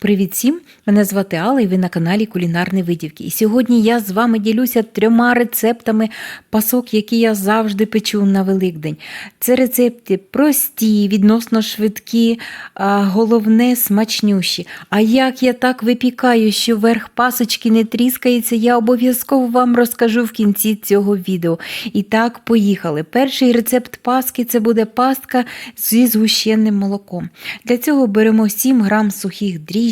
Привіт всім! Мене звати Алла і ви на каналі Кулінарні Видівки. І сьогодні я з вами ділюся трьома рецептами пасок, які я завжди печу на Великдень. Це рецепти прості, відносно швидкі, головне смачнющі. А як я так випікаю, що верх пасочки не тріскається, я обов'язково вам розкажу в кінці цього відео. І так, поїхали. Перший рецепт паски це буде пастка зі згущеним молоком. Для цього беремо 7 грам сухих дріжджів,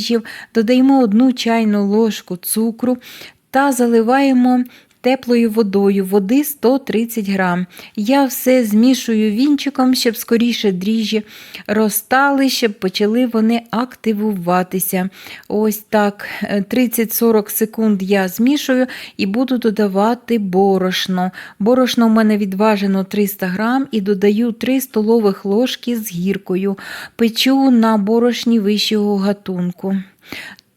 додаємо 1 чайну ложку цукру та заливаємо теплою водою, води 130 грам. Я все змішую вінчиком, щоб скоріше дріжджі розтали, щоб почали вони активуватися. Ось так, е, 30-40 секунд я змішую і буду додавати борошно. Борошно в мене відважено 300 грам і додаю 3 столових ложки з гіркою. Печу на борошні вищого гатунку.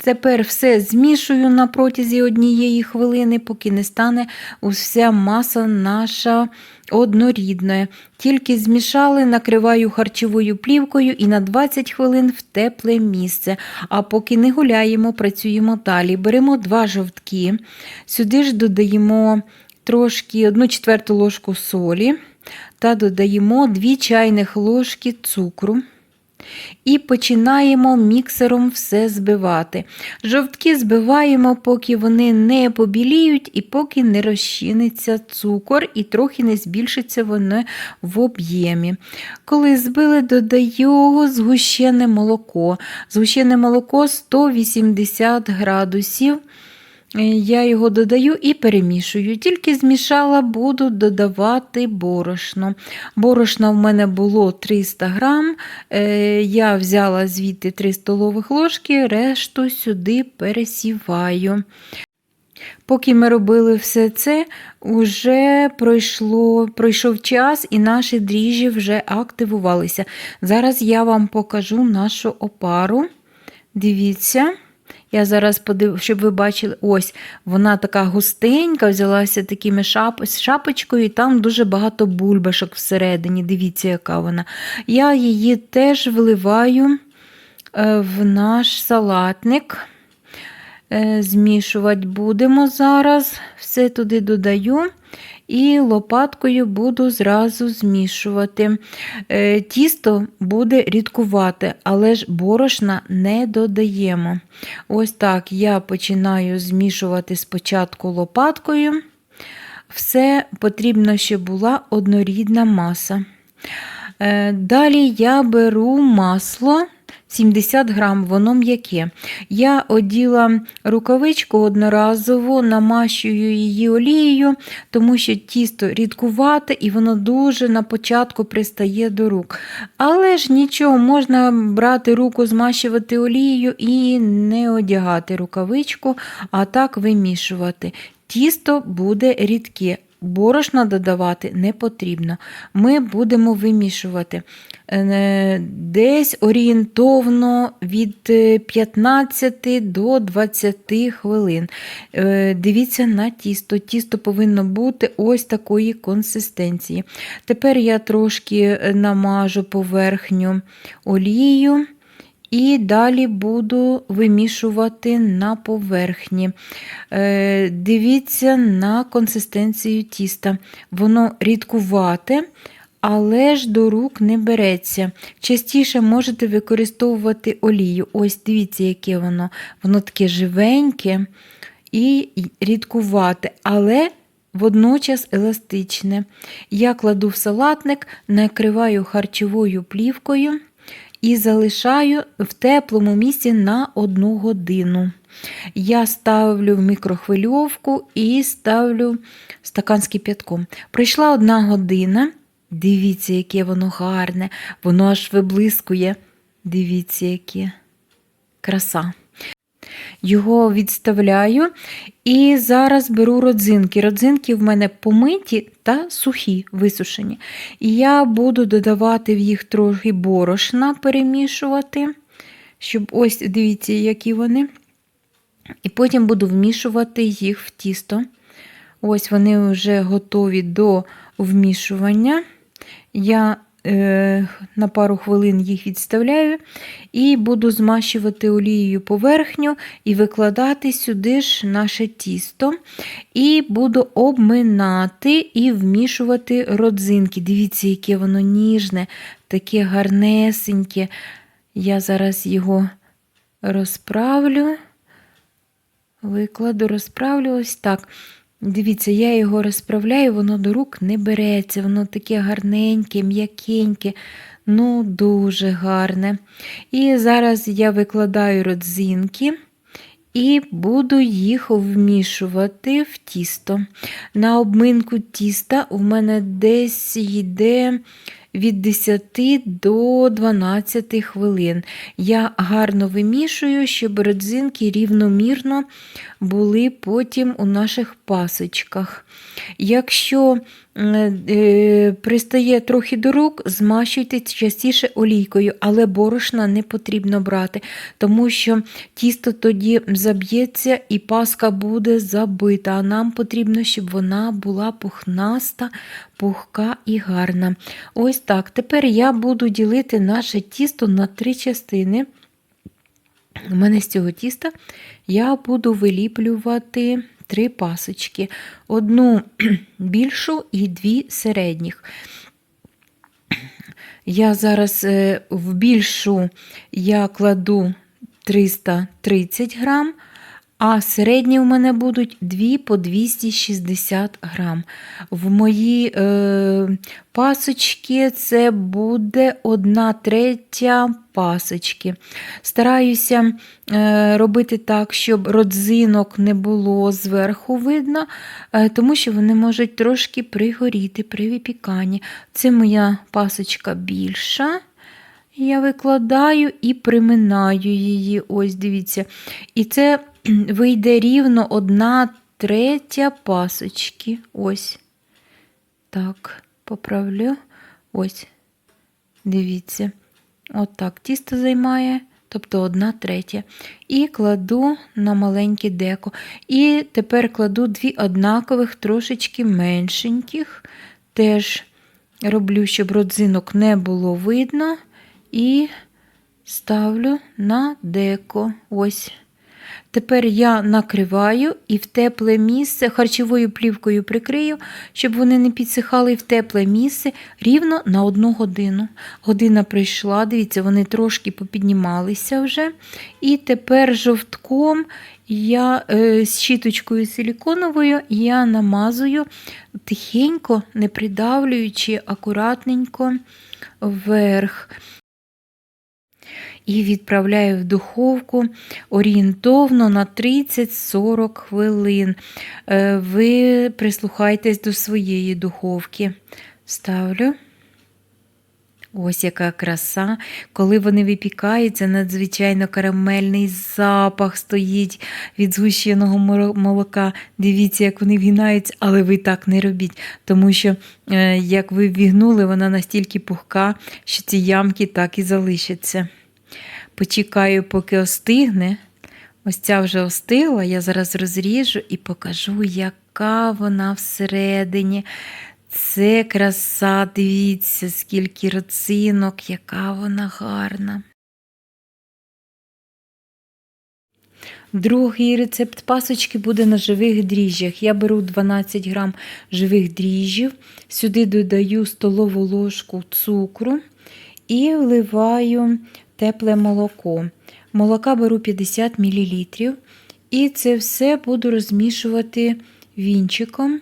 Тепер все змішую на протязі однієї хвилини, поки не стане уся маса наша однорідна. Тільки змішали, накриваю харчовою плівкою і на 20 хвилин в тепле місце. А поки не гуляємо, працюємо далі. Беремо два жовтки, сюди ж додаємо трошки 1 четверту ложку солі та додаємо 2 чайних ложки цукру. І починаємо міксером все збивати. Жовтки збиваємо, поки вони не побіліють і поки не розчиниться цукор і трохи не збільшиться вони в об'ємі. Коли збили, додаю згущене молоко. Згущене молоко 180 градусів. Я його додаю і перемішую. Тільки змішала, буду додавати борошно. Борошна в мене було 300 грам. Е, Я взяла звідти 3 столових ложки, решту сюди пересіваю. Поки ми робили все це, вже пройшло, пройшов час і наші дріжджі вже активувалися. Зараз я вам покажу нашу опару. Дивіться. Я зараз подив, щоб ви бачили, ось вона така густенька, взялася такими шап... шапочкою, і там дуже багато бульбашок всередині. Дивіться, яка вона. Я її теж вливаю е, в наш салатник. Е, Змішувати будемо зараз, все туди додаю. І лопаткою буду зразу змішувати. Е, Тісто буде рідкувати, але ж борошна не додаємо. Ось так я починаю змішувати спочатку лопаткою. Все потрібно, щоб була однорідна маса. Е, Далі я беру масло. 70 грам, воно м'яке. Я оділа рукавичку одноразово, намащую її олією, тому що тісто рідкувате і воно дуже на початку пристає до рук. Але ж нічого, можна брати руку, змащувати олією і не одягати рукавичку, а так вимішувати. Тісто буде рідке. Борошна додавати не потрібно. Ми будемо вимішувати десь орієнтовно від 15 до 20 хвилин. Е, Дивіться на тісто. Тісто повинно бути ось такої консистенції. Тепер я трошки намажу поверхню олією. І далі буду вимішувати на поверхні. Е, Дивіться на консистенцію тіста. Воно рідкувате, але ж до рук не береться. Частіше можете використовувати олію. Ось дивіться, яке воно. Воно таке живеньке і рідкувате, але водночас еластичне. Я кладу в салатник, накриваю харчовою плівкою і залишаю в теплому місці на одну годину. Я ставлю в мікрохвильовку і ставлю стакан з кип'ятком. Пройшла одна година. Дивіться, яке воно гарне, воно аж виблискує. Дивіться, яке краса. Його відставляю і зараз беру родзинки. Родзинки в мене помиті та сухі, висушені. І я буду додавати в їх трохи борошна, перемішувати, щоб ось дивіться, які вони. І потім буду вмішувати їх в тісто. Ось вони вже готові до вмішування. Я е, на пару хвилин їх відставляю і буду змащувати олією поверхню і викладати сюди ж наше тісто. І буду обминати і вмішувати родзинки. Дивіться, яке воно ніжне, таке гарнесеньке. Я зараз його розправлю, викладу, розправлю ось так. Дивіться, я його розправляю, воно до рук не береться, воно таке гарненьке, м'якеньке, ну дуже гарне. І зараз я викладаю родзинки і буду їх вмішувати в тісто. На обминку тіста у мене десь йде від 10 до 12 хвилин. Я гарно вимішую, щоб родзинки рівномірно були потім у наших пасочках. Якщо пристає трохи до рук, змащуйте частіше олійкою, але борошна не потрібно брати, тому що тісто тоді заб'ється і паска буде забита. А нам потрібно, щоб вона була пухнаста, пухка і гарна. Ось так. Тепер я буду ділити наше тісто на три частини. У мене з цього тіста я буду виліплювати три пасочки: одну більшу і дві середніх. Я зараз е, в більшу я кладу 330 грам, а середні в мене будуть 2 по 260 грам. В мої е, пасочки це буде 1 третя пасочки. Стараюся е, робити так, щоб родзинок не було зверху видно, е, тому що вони можуть трошки пригоріти при випіканні. Це моя пасочка більша. Я викладаю і приминаю її. Ось, дивіться. І це вийде рівно одна третя пасочки. Ось. Так, поправлю. Ось. Дивіться. Отак тісто займає, тобто одна третя. І кладу на маленьке деко. І тепер кладу дві однакових, трошечки меншеньких. Теж роблю, щоб родзинок не було видно. І ставлю на деко. Ось. Тепер я накриваю і в тепле місце харчовою плівкою прикрию, щоб вони не підсихали в тепле місце рівно на одну годину. Година прийшла, дивіться, вони трошки попіднімалися вже. І тепер жовтком я е, з щіточкою силіконовою я намазую тихенько, не придавлюючи, акуратненько вверх і відправляю в духовку орієнтовно на 30-40 хвилин. Е, ви прислухайтесь до своєї духовки. Ставлю. Ось яка краса. Коли вони випікаються, надзвичайно карамельний запах стоїть від згущеного молока. Дивіться, як вони вгинаються, але ви так не робіть. Тому що, е, як ви вігнули, вона настільки пухка, що ці ямки так і залишаться. Почекаю, поки остигне. Ось ця вже остигла, я зараз розріжу і покажу, яка вона всередині. Це краса, дивіться, скільки роцинок, яка вона гарна. Другий рецепт пасочки буде на живих дріжджах. Я беру 12 грам живих дріжджів, сюди додаю столову ложку цукру і вливаю тепле молоко. Молока беру 50 мл. І це все буду розмішувати вінчиком,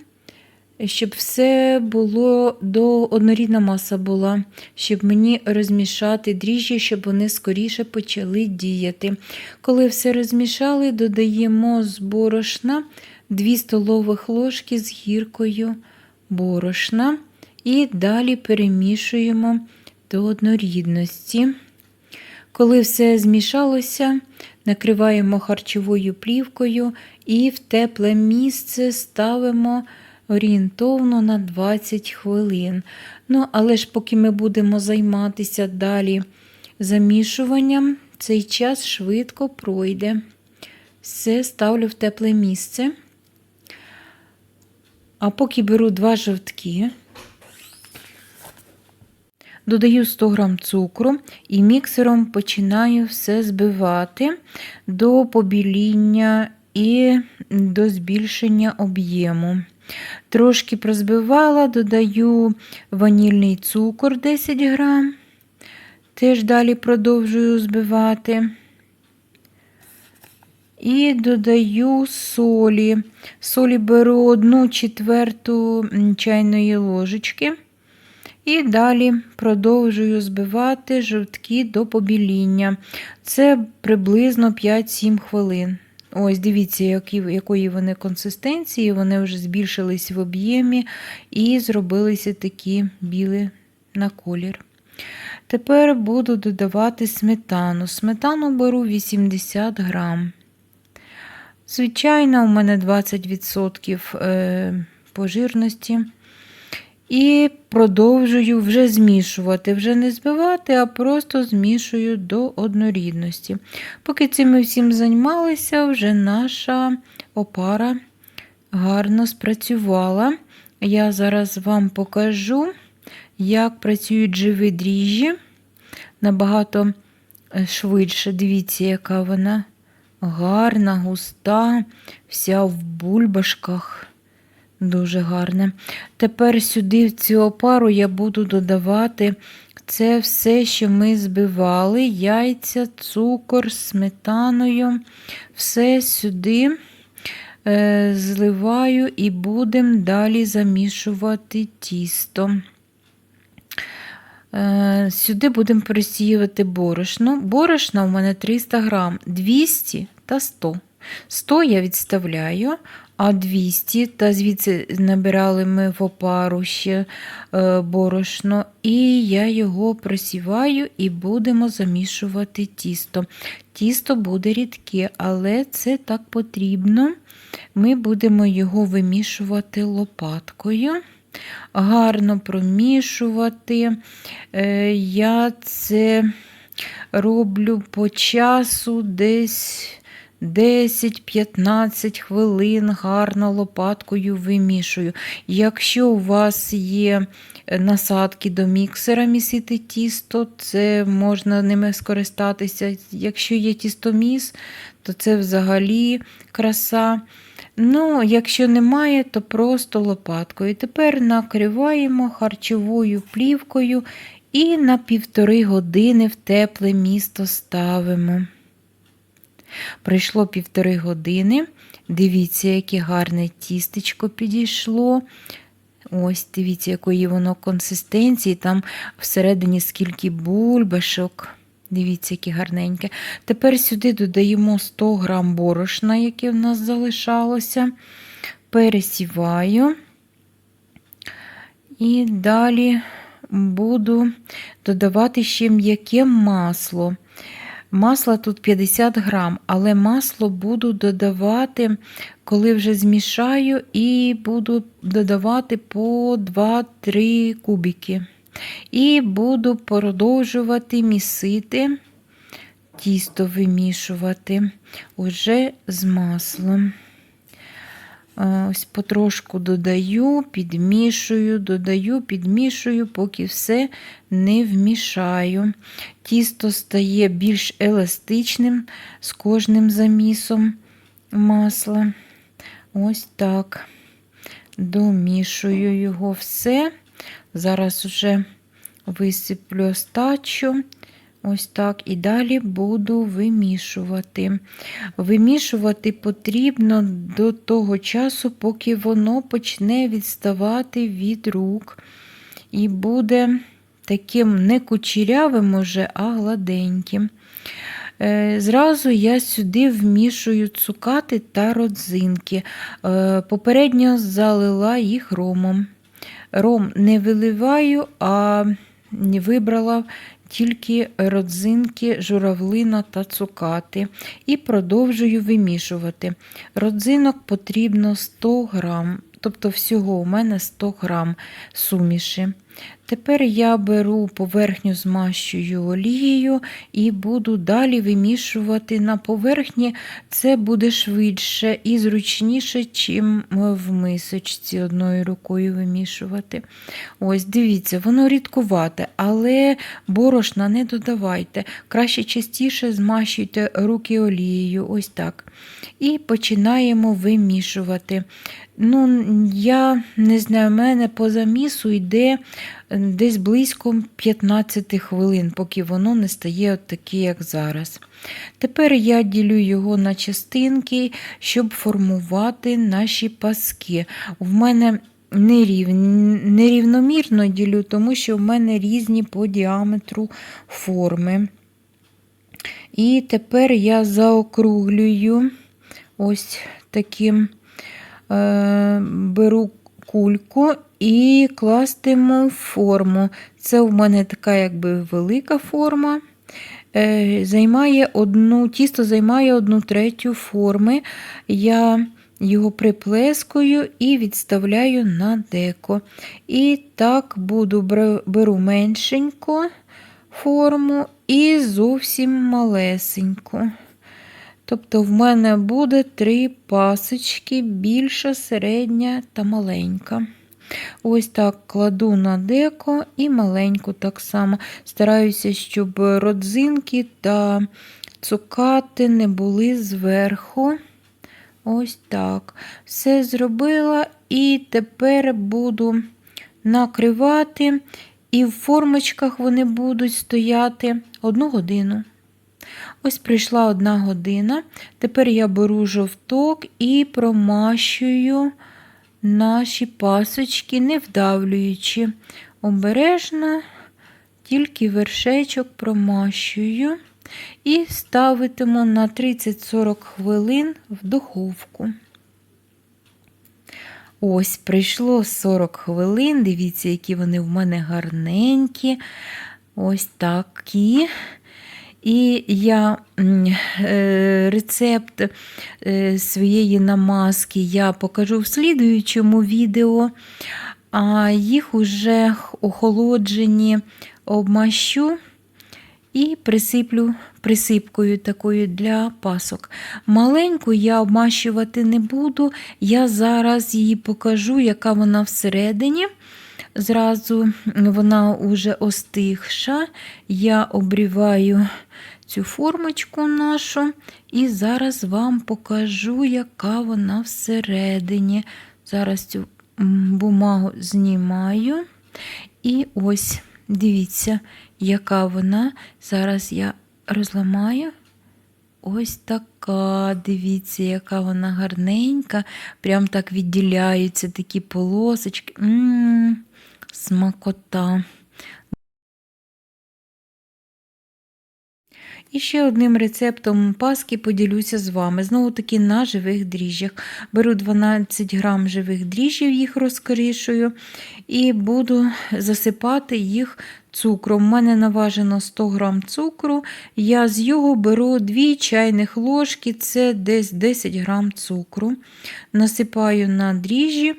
щоб все було до однорідна маса була, щоб мені розмішати дріжджі, щоб вони скоріше почали діяти. Коли все розмішали, додаємо з борошна 2 столових ложки з гіркою борошна. І далі перемішуємо до однорідності. Коли все змішалося, накриваємо харчовою плівкою і в тепле місце ставимо орієнтовно на 20 хвилин. Ну, але ж поки ми будемо займатися далі замішуванням, цей час швидко пройде. Все ставлю в тепле місце. А поки беру два жовтки, додаю 100 г цукру і міксером починаю все збивати до побіління і до збільшення об'єму. Трошки прозбивала, додаю ванільний цукор 10 грам. Теж далі продовжую збивати. І додаю солі. Солі беру 1 четверту чайної ложечки. І далі продовжую збивати жовтки до побіління. Це приблизно 5-7 хвилин. Ось, дивіться, які, якої вони консистенції, вони вже збільшились в об'ємі і зробилися такі білі на колір. Тепер буду додавати сметану. Сметану беру 80 грам. Звичайно, у мене 20% е, по жирності. І продовжую вже змішувати, вже не збивати, а просто змішую до однорідності. Поки цим ми всім займалися, вже наша опара гарно спрацювала. Я зараз вам покажу, як працюють живі дріжджі. Набагато е, швидше. Дивіться, яка вона гарна, густа, вся в бульбашках. Дуже гарне. Тепер сюди, в цю опару, я буду додавати це все, що ми збивали: яйця, цукор, сметаною. Все сюди е, зливаю і будемо далі замішувати тісто. Е, Сюди будемо присіювати борошно. Борошна у мене 300 грам, 200 та 100. 100 я відставляю, а 200, та звідси набирали ми в опару ще е, борошно, і я його просіваю і будемо замішувати тісто. Тісто буде рідке, але це так потрібно. Ми будемо його вимішувати лопаткою. Гарно промішувати. Е, Я це роблю по часу десь 10-15 хвилин гарно лопаткою вимішую. Якщо у вас є насадки до міксера місити тісто, це можна ними скористатися. Якщо є тістоміс, то це взагалі краса. Ну, якщо немає, то просто лопаткою. Тепер накриваємо харчовою плівкою і на півтори години в тепле місто ставимо. Пройшло півтори години. Дивіться, яке гарне тістечко підійшло. Ось, дивіться, якої воно консистенції. Там всередині скільки бульбашок. Дивіться, яке гарненьке. Тепер сюди додаємо 100 грам борошна, яке в нас залишалося. Пересіваю. І далі буду додавати ще м'яке масло. Масла тут 50 грам, але масло буду додавати, коли вже змішаю, і буду додавати по 2-3 кубики. І буду продовжувати місити, тісто вимішувати уже з маслом. Ось потрошку додаю, підмішую, додаю, підмішую, поки все не вмішаю. Тісто стає більш еластичним з кожним замісом масла. Ось так. Домішую його все. Зараз вже висиплю остачу. Ось так, і далі буду вимішувати. Вимішувати потрібно до того часу, поки воно почне відставати від рук. І буде таким не кучерявим уже, а гладеньким. Е, Зразу я сюди вмішую цукати та родзинки. Е, Попередньо залила їх ромом. Ром не виливаю, а вибрала тільки родзинки, журавлина та цукати. І продовжую вимішувати. Родзинок потрібно 100 грам, тобто всього у мене 100 грам суміші. Тепер я беру поверхню, змащую олією і буду далі вимішувати на поверхні. Це буде швидше і зручніше, чим в мисочці одною рукою вимішувати. Ось, дивіться, воно рідкувате, але борошна не додавайте. Краще частіше змащуйте руки олією.Ось так. І починаємо вимішувати. Ну, я не знаю, в мене по замісу йде десь близько 15 хвилин, поки воно не стає таке, як зараз. Тепер я ділю його на частинки, щоб формувати наші паски. В мене нерів... нерівномірно ділю, тому що в мене різні по діаметру форми. І тепер я заокруглюю ось таким е, беру кульку і кластиму форму. Це в мене така якби велика форма. Е, займає одну, Тісто займає одну третю форми. Я його приплескую і відставляю на деко. І так буду беру меншеньку форму і зовсім малесеньку. Тобто в мене буде три пасочки, більша, середня та маленька. Ось так кладу на деко і маленьку так само. Стараюся, щоб родзинки та цукати не були зверху. Ось так. Все зробила, і тепер буду накривати, і в формочках вони будуть стояти одну годину. Ось прийшла одна година. Тепер я беру жовток і промащую наші пасочки, не вдавлюючи. Обережно, тільки вершечок промащую і ставитиму на 30-40 хвилин в духовку. Ось, прийшло 40 хвилин. Дивіться, які вони в мене гарненькі. Ось такі. І я е, рецепт е, своєї намазки я покажу в слідуючому відео, а їх уже охолоджені обмащу і присиплю присипкою такою для пасок. Маленьку я обмащувати не буду, я зараз її покажу, яка вона всередині. Зразу вона вже остигша. Я обріваю цю формочку нашу, і зараз вам покажу, яка вона всередині. Зараз цю бумагу знімаю. І ось, дивіться, яка вона. Зараз я розламаю. Ось така, дивіться, яка вона гарненька. Прям так відділяються такі полосочки. М -м -м, смакота. І ще одним рецептом паски поділюся з вами. Знову таки на живих дріжджах. Беру 12 грам живих дріжджів, їх розкорішую, і буду засипати їх цукром. У мене наважено 100 грам цукру. Я з його беру 2 чайних ложки, це десь 10 грам цукру. Насипаю на дріжджі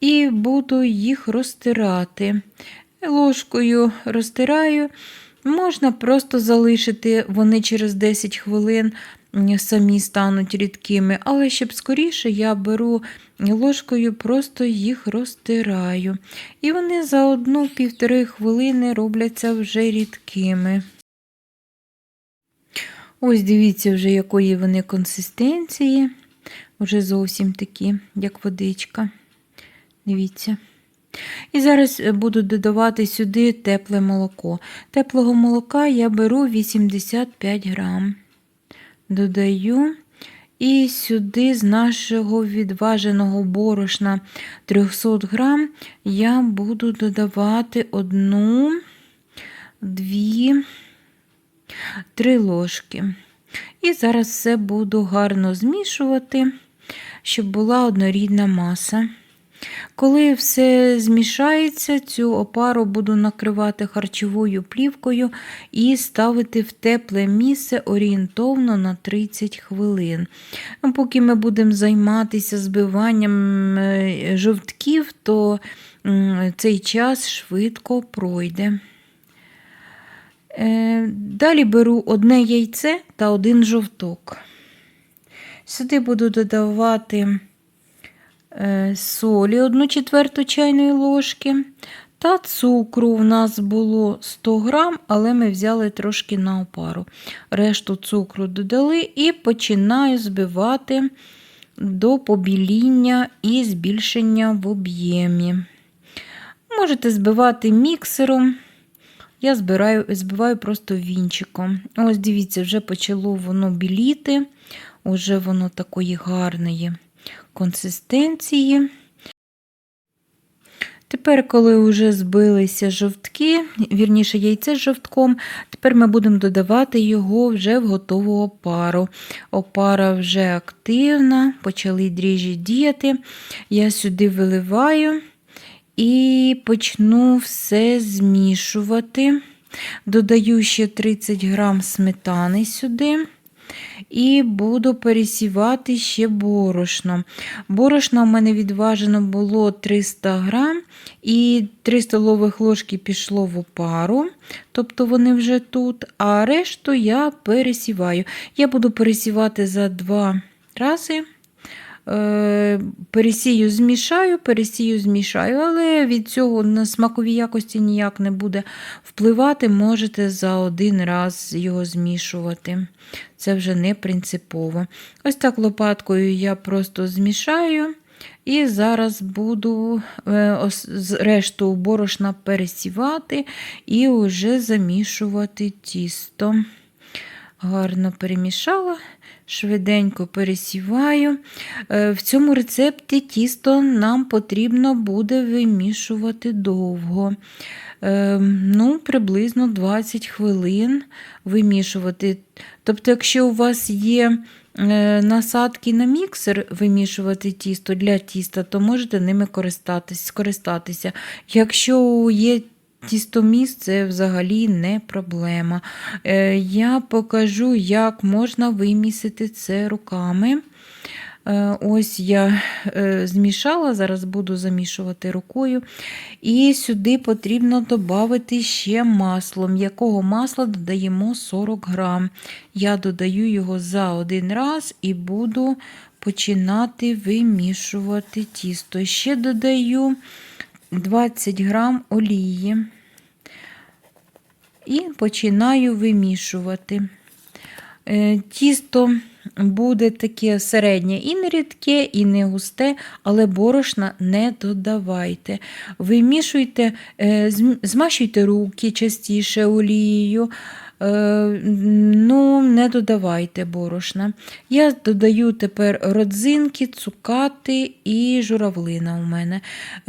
і буду їх розтирати. Ложкою розтираю. Можна просто залишити, вони через 10 хвилин самі стануть рідкими, але щоб скоріше я беру ложкою, просто їх розтираю. І вони за одну-півтори хвилини робляться вже рідкими. Ось дивіться, вже якої вони консистенції, вже зовсім такі, як водичка. Дивіться. І зараз е, буду додавати сюди тепле молоко. Теплого молока я беру 85 грам. Додаю. І сюди з нашого відваженого борошна 300 грам я буду додавати одну, дві, три ложки. І зараз все буду гарно змішувати, щоб була однорідна маса. Коли все змішається, цю опару буду накривати харчовою плівкою і ставити в тепле місце орієнтовно на 30 хвилин. Поки ми будемо займатися збиванням е, жовтків, то цей час швидко пройде. Е, Далі беру одне яйце та один жовток. Сюди буду додавати солі 1 четверту чайної ложки та цукру у нас було 100 грам, але ми взяли трошки на опару. Решту цукру додали і починаю збивати до побіління і збільшення в об'ємі. Можете збивати міксером. Я збираю, збиваю просто вінчиком. Ось дивіться, вже почало воно біліти, уже воно такої гарної консистенції. Тепер, коли вже збилися жовтки, вірніше яйце з жовтком, тепер ми будемо додавати його вже в готову опару. Опара вже активна, почали дріжджі діяти. Я сюди виливаю і почну все змішувати. Додаю ще 30 грам сметани сюди. І буду пересівати ще борошно. Борошна в мене відважено було 300 грам, і 3 столових ложки пішло в опару, тобто вони вже тут, а решту я пересіваю. Я буду пересівати за два рази. Е, Пересію, змішаю, пересію, змішаю, але від цього на смакові якості ніяк не буде впливати, можете за один раз його змішувати. Це вже не принципово. Ось так лопаткою я просто змішаю. І зараз буду е, решту борошна пересівати і вже замішувати тісто. Гарно перемішала, швиденько пересіваю. Е, в цьому рецепті тісто нам потрібно буде вимішувати довго. Е, ну, Приблизно 20 хвилин вимішувати. Тобто, якщо у вас є е, насадки на міксер вимішувати тісто для тіста, то можете ними користатися. Якщо є Тістоміс це взагалі не проблема. Е, я покажу, як можна вимісити це руками. Е, ось я е, змішала, зараз буду замішувати рукою. І сюди потрібно додати ще масло. М'якого масла додаємо 40 грам. Я додаю його за один раз і буду починати вимішувати тісто. Ще додаю 20 грам олії і починаю вимішувати. Е, тісто буде таке середнє і не рідке, і не густе, але борошна не додавайте. Вимішуйте, е, змащуйте руки частіше олією. Е, ну, не додавайте борошна. Я додаю тепер родзинки, цукати і журавлина у мене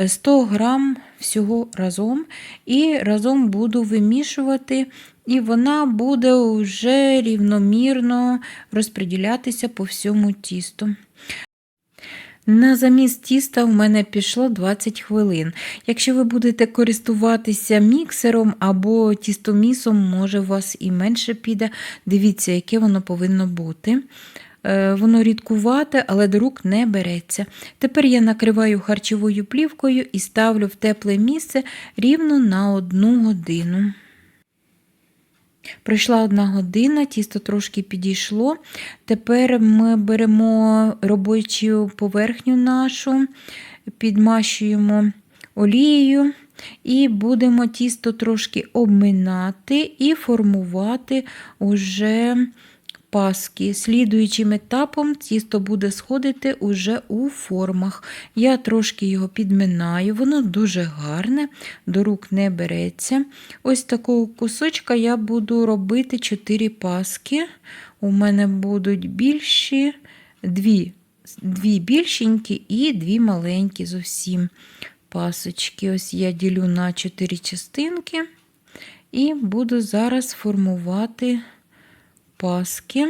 100 грам всього разом. І разом буду вимішувати, і вона буде вже рівномірно розподілятися по всьому тісту. На замість тіста в мене пішло 20 хвилин. Якщо ви будете користуватися міксером або тістомісом, може у вас і менше піде. Дивіться, яке воно повинно бути. Е, воно рідкувате, але до рук не береться. Тепер я накриваю харчовою плівкою і ставлю в тепле місце рівно на одну годину. Пройшла одна година, тісто трошки підійшло. Тепер ми беремо робочу поверхню нашу, підмащуємо олією і будемо тісто трошки обминати і формувати уже паски. Слідуючим етапом тісто буде сходити уже у формах. Я трошки його підминаю, воно дуже гарне, до рук не береться. Ось такого кусочка я буду робити 4 паски. У мене будуть більші, дві, дві більшенькі і дві маленькі зовсім пасочки. Ось я ділю на 4 частинки. І буду зараз формувати паски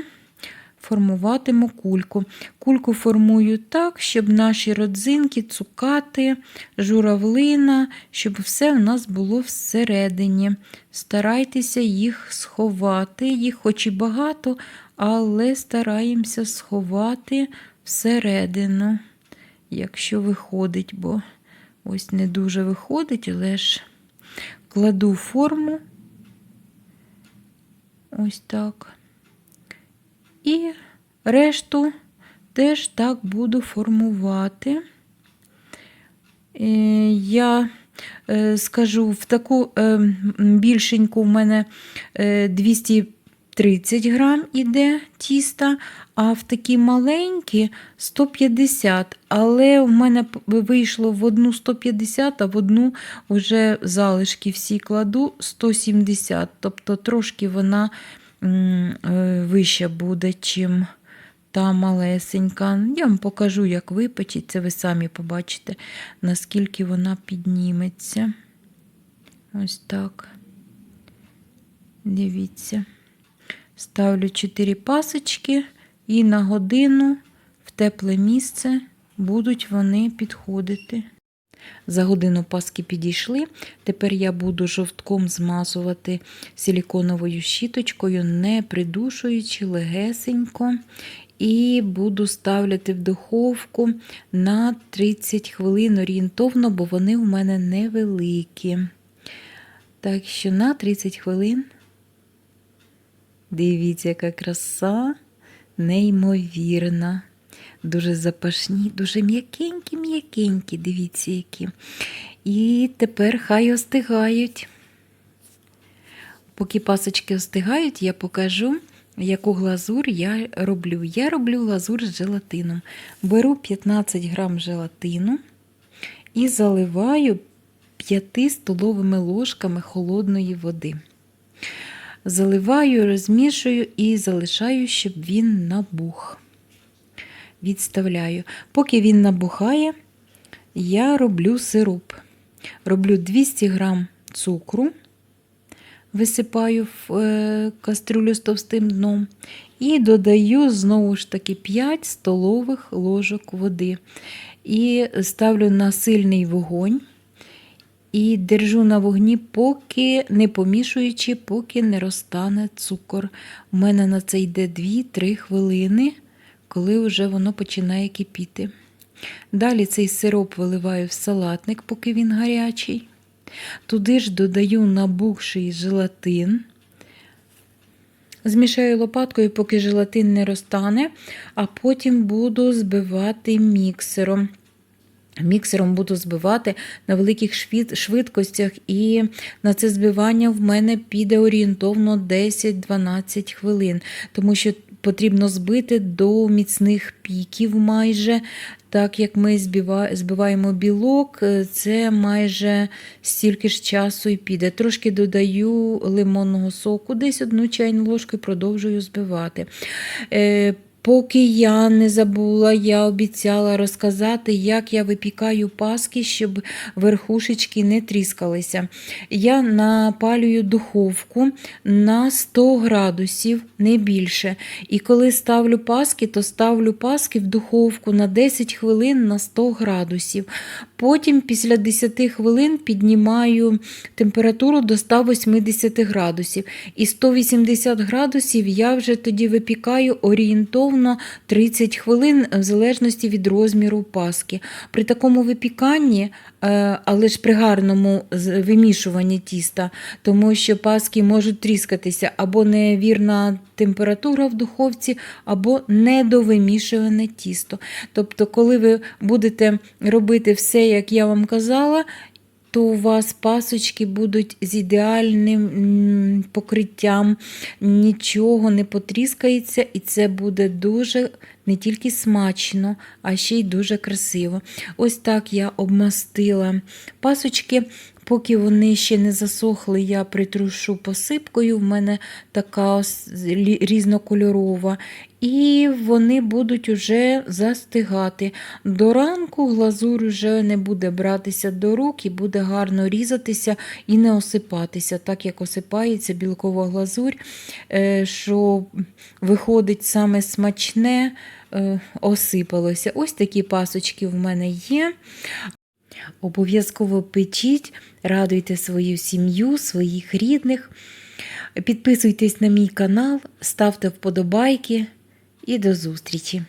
формуватиму кульку. Кульку формую так, щоб наші родзинки, цукати, журавлина, щоб все в нас було всередині. Старайтеся їх сховати, їх хоч і багато, але стараємося сховати всередину, якщо виходить, бо Ось не дуже виходить, але ж кладу форму. Ось так. І решту теж так буду формувати. Е, Я е, скажу, в таку е, більшеньку в мене е, 230 грам іде тіста, а в такі маленькі 150. Але в мене вийшло в одну 150, а в одну вже залишки всі кладу 170. Тобто трошки вона е, буде, чим та малесенька. Я вам покажу, як випечеться, ви самі побачите, наскільки вона підніметься. Ось так. Дивіться. Ставлю 4 пасочки і на годину в тепле місце будуть вони підходити. За годину паски підійшли. Тепер я буду жовтком змазувати силіконовою щіточкою, не придушуючи легесенько. І буду ставляти в духовку на 30 хвилин орієнтовно, бо вони у мене невеликі. Так що на 30 хвилин. Дивіться, яка краса, неймовірна. Дуже запашні, дуже м'якенькі, м'якенькі, дивіться, які. І тепер хай остигають. Поки пасочки остигають, я покажу, яку глазур я роблю. Я роблю глазур з желатином. Беру 15 грам желатину і заливаю 5 столовими ложками холодної води. Заливаю, розмішую і залишаю, щоб він набух. Відставляю. Поки він набухає, я роблю сироп. Роблю 200 грам цукру, висипаю в е, кастрюлю з товстим дном і додаю знову ж таки 5 столових ложок води. І ставлю на сильний вогонь. І держу на вогні, поки не помішуючи, поки не розтане цукор. У мене на це йде 2-3 хвилини, коли вже воно починає кипіти. Далі цей сироп виливаю в салатник, поки він гарячий. Туди ж додаю набухший желатин. Змішаю лопаткою, поки желатин не розтане, а потім буду збивати міксером. Міксером буду збивати на великих швидкостях, і на це збивання в мене піде орієнтовно 10-12 хвилин, тому що потрібно збити до міцних піків майже. Так як ми збива- збиваємо білок, е, це майже стільки ж часу і піде. Трошки додаю лимонного соку, десь одну чайну ложку і продовжую збивати. Поки я не забула, я обіцяла розказати, як я випікаю паски, щоб верхушечки не тріскалися. Я напалюю духовку на 100 градусів, не більше. І коли ставлю паски, то ставлю паски в духовку на 10 хвилин на 100 градусів. Потім після 10 хвилин піднімаю температуру до 180 градусів. І 180 градусів я вже тоді випікаю орієнтовно 30 хвилин, в залежності від розміру паски. При такому випіканні, е, але ж при гарному вимішуванні тіста, тому що паски можуть тріскатися або невірна температура в духовці, або недовимішуване тісто. Тобто, коли ви будете робити все, як я вам казала, то у вас пасочки будуть з ідеальним покриттям, нічого не потріскається, і це буде дуже не тільки смачно, а ще й дуже красиво. Ось так я обмастила пасочки. Поки вони ще не засохли, я притрушу посипкою. В мене така різнокольорова. І вони будуть уже застигати. До ранку глазур вже не буде братися до рук і буде гарно різатися і не осипатися, так як осипається білкова глазурь, е, що виходить саме смачне, е, осипалося. Ось такі пасочки в мене є. Обов'язково печіть, радуйте свою сім'ю, своїх рідних. Підписуйтесь на мій канал, ставте вподобайки і до зустрічі!